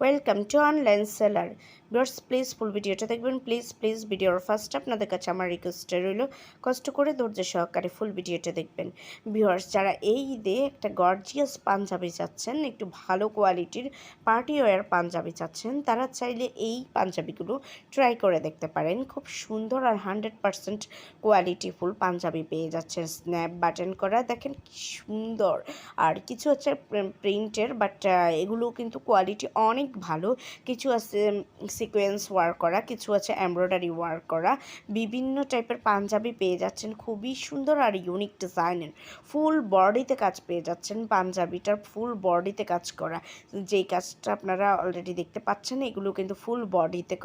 Welcome to online seller viewers please full ভিডিওটা দেখবেন। Please please ভিডিওর ফার্স্ট আপনাদের কাছে আমার রিকোয়েস্টে রইল, কষ্ট করে ধৈর্য সহকারে ফুল ভিডিওটা দেখবেন। ভিউয়ার্স যারা এই ঈদে একটা গর্জিয়াস পাঞ্জাবি চাচ্ছেন, একটু ভালো কোয়ালিটির পার্টি ওয়্যার পাঞ্জাবি চাচ্ছেন, তারা চাইলে এই পাঞ্জাবিগুলো ট্রাই করে দেখতে পারেন। খুব সুন্দর আর হান্ড্রেড পারসেন্ট কোয়ালিটিফুল পাঞ্জাবি পেয়ে যাচ্ছেন। স্ন্যাপ বাটন করা, দেখেন কি সুন্দর। আর কিছু হচ্ছে প্রিন্টের বাট এগুলো কিন্তু কোয়ালিটি অনেক ভালো। কিছু আছে সিকোয়েন্স ওয়ার্ক করা, কিছু আছে এমব্রয়ডারি ওয়ার্ক করা। বিভিন্ন টাইপের পাঞ্জাবি পেয়ে যাচ্ছেন, খুবই সুন্দর আর ইউনিক ডিজাইনের ফুল বডিতে কাজ পেয়ে যাচ্ছেন পাঞ্জাবিটার ফুল বডিতে কাজ করা। যেই কাজটা আপনারা অলরেডি দেখতে পাচ্ছেন, এগুলো কিন্তু ফুল বডিতে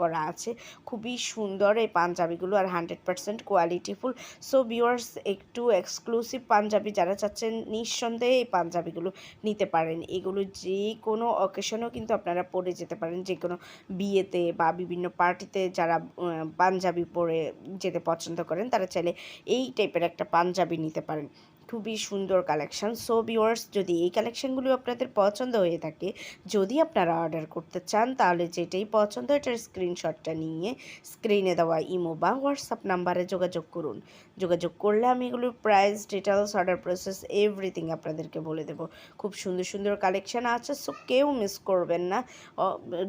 করা আছে। খুবই সুন্দর এই পাঞ্জাবিগুলো আর hundred percent qualityful so viewers একটু এক্সক্লুসিভ পাঞ্জাবি যারা চাচ্ছেন, নিঃসন্দেহে এই পাঞ্জাবিগুলো নিতে পারেন। এগুলো যে কোনো অকেশনেও কিন্তু আপনারা পরে যেতে পারেন। যে কোনো বিয়েতে বা বিভিন্ন পার্টিতে যারা পাঞ্জাবি পরে যেতে পছন্দ করেন, তারা চাইলে এই টাইপের একটা পাঞ্জাবি নিতে পারেন। খুবই সুন্দর কালেকশন সো ভিউয়ার্স যদি এই কালেকশনগুলো আপনাদের পছন্দ হয়ে থাকে, যদি আপনারা অর্ডার করতে চান, তাহলে যেটাই পছন্দ এটার স্ক্রিনশটটা নিয়ে স্ক্রিনে দেওয়া ইমো বা হোয়াটসঅ্যাপ নাম্বারে যোগাযোগ করুন। যোগাযোগ করলে আমি এগুলোর price details order process everything আপনাদেরকে বলে দেবো। খুব সুন্দর সুন্দর কালেকশান আছে সো কেউ মিস করবেন না।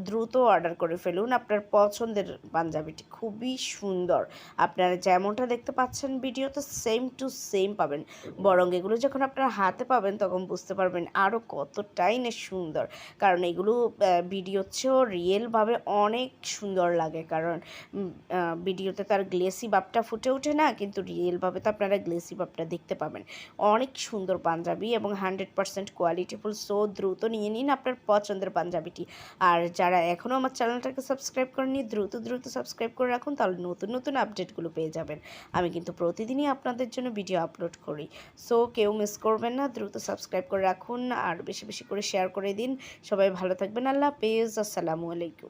দ্রুত অর্ডার করে ফেলুন। আপনার পছন্দের পাঞ্জাবিটি খুবই সুন্দর। আপনারা যেমনটা দেখতে পাচ্ছেন ভিডিওতে সেম টু সেম পাবেন। বরং এগুলো যখন আপনার হাতে পাবেন তখন বুঝতে পারবেন আরও কতটাই না সুন্দর। কারণ এগুলো ভিডিওর চেয়েও রিয়েলভাবে অনেক সুন্দর লাগে। কারণ ভিডিওতে তার গ্লেসি ভাবটা ফুটে ওঠে না, কিন্তু রিয়েলভাবে তো আপনারা গ্লেসি ভাবটা দেখতে পাবেন। অনেক সুন্দর পাঞ্জাবি এবং হান্ড্রেড পারসেন্ট কোয়ালিটিফুল সো দ্রুত নিয়ে নিন আপনার পছন্দের পাঞ্জাবিটি। আর যারা এখনও আমার চ্যানেলটাকে সাবস্ক্রাইব করেনি দ্রুত দ্রুত সাবস্ক্রাইব করে রাখুন, তাহলে নতুন নতুন আপডেটগুলো পেয়ে যাবেন। আমি কিন্তু প্রতিদিনই আপনাদের জন্য ভিডিও আপলোড করি। সো কেউ মিস করবেন না, দ্রুত সাবস্ক্রাইব করে রাখুন আর বেশি বেশি করে শেয়ার করে দিন। সবাই ভালো থাকবেন, আল্লাহ হাফেজ, আসসালামু আলাইকুম।